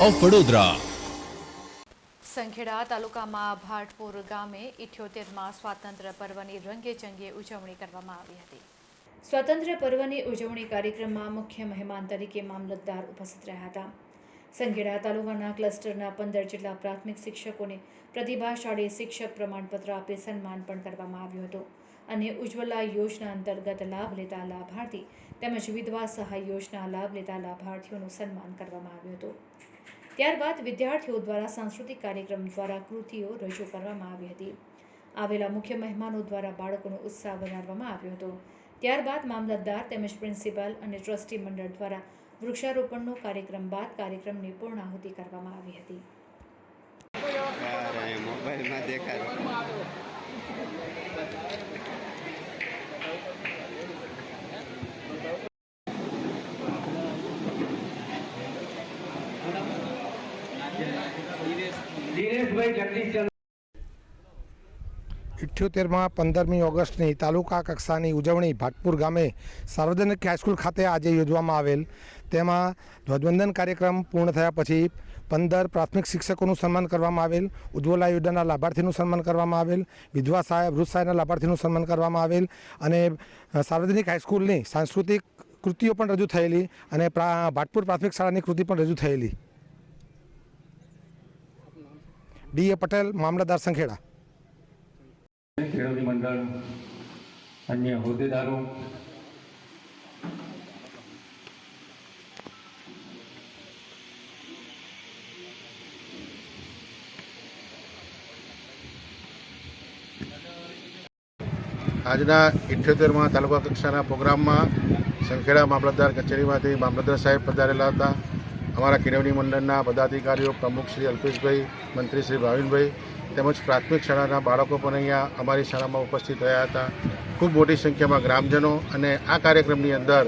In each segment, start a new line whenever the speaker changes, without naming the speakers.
Of Vadodara
Sankheda તાલુકામાં ભાટપુર ગામે ઇઠ્યોતેરમાં સ્વાતંત્ર્ય પર્વની રંગે ચંગે ઉજવણી કરવામાં આવી હતી. સ્વાતંત્ર્ય પર્વની ઉજવણી કાર્યક્રમમાં મુખ્ય મહેમાન તરીકે મામલતદાર ઉપસ્થિત રહ્યા હતા. સંખેડા તાલુકાના ક્લસ્ટરના પંદર જેટલા પ્રાથમિક શિક્ષકોને પ્રતિભાશાળી શિક્ષક પ્રમાણપત્ર આપી સન્માન પણ કરવામાં આવ્યું હતું અને ઉજ્જવલા યોજના અંતર્ગત લાભ લેતા લાભાર્થી તેમજ વિધવા સહાય યોજના લાભ લેતા લાભાર્થીઓનું સન્માન કરવામાં આવ્યું હતું. ત્યારબાદ વિદ્યાર્થીઓ દ્વારા સાંસ્કૃતિક કાર્યક્રમ દ્વારા કૃતિઓ રજૂ કરવામાં આવી હતી. આવેલા મુખ્ય મહેમાનો દ્વારા બાળકોનો ઉત્સાહ વધારવામાં આવ્યો હતો. ત્યારબાદ મામલતદાર તેમજ પ્રિન્સિપાલ અને ટ્રસ્ટી મંડળ દ્વારા વૃક્ષારોપણનો કાર્યક્રમ બાદ કાર્યક્રમની પૂર્ણાહુતિ કરવામાં આવી હતી.
મોબાઈલમાં દેખાડો.
દિનેશભાઈ
ઇઠ્યોતેરમાં પંદરમી ઓગસ્ટની તાલુકા કક્ષાની ઉજવણી ભાટપુર ગામે સાર્વજનિક હાઈસ્કૂલ ખાતે આજે યોજવામાં આવેલ. તેમાં ધ્વજવંદન કાર્યક્રમ પૂર્ણ થયા પછી પંદર પ્રાથમિક શિક્ષકોનું સન્માન કરવામાં આવેલ, ઉજ્જવલા યોજનાના લાભાર્થીનું સન્માન કરવામાં આવેલ, વિધવા સહાય વૃદ્ધ સહાયના લાભાર્થીનું સન્માન કરવામાં આવેલ અને સાર્વજનિક હાઈસ્કૂલની સાંસ્કૃતિક કૃતિઓ પણ રજૂ થયેલી અને પ્રા- ભાટપુર પ્રાથમિક શાળાની કૃતિ પણ રજૂ થયેલી. ડી એ પટેલ મામલતદાર સંખેડા.
ખેડૂત મંડળ અન્ય હોદ્દેદારો
આજના ઇઠ્યોતેરમાં તાલુકા કક્ષાના પ્રોગ્રામમાં સંખેડા મામલતદાર કચેરીમાંથી મામલતદાર સાહેબ પધારેલા હતા. અમારા કેળવણી મંડળના પદાધિકારીઓ પ્રમુખ શ્રી અલ્પેશભાઈ, મંત્રી શ્રી ભાવિનભાઈ તેમજ પ્રાથમિક શાળાના બાળકો પણ અહીંયા અમારી શાળામાં ઉપસ્થિત રહ્યા હતા. ખૂબ મોટી સંખ્યામાં ગ્રામજનો અને આ કાર્યક્રમની અંદર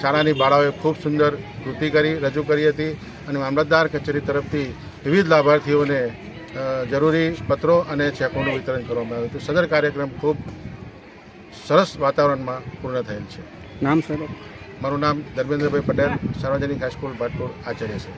શાળાની બાળાઓએ ખૂબ સુંદર કૃતિ કરી, રજૂ કરી હતી અને મામલતદાર કચેરી તરફથી વિવિધ લાભાર્થીઓને જરૂરી પત્રો અને ચેકોનું વિતરણ કરવામાં આવ્યું હતું. સદર કાર્યક્રમ ખૂબ સરસ વાતાવરણમાં પૂર્ણ થયેલ છે.
નામ સર
મારું નામ ધર્મેન્દ્રભાઈ પટેલ સાર્વજનિક હાઈસ્કૂલ ભાટપુર આચાર્ય છે.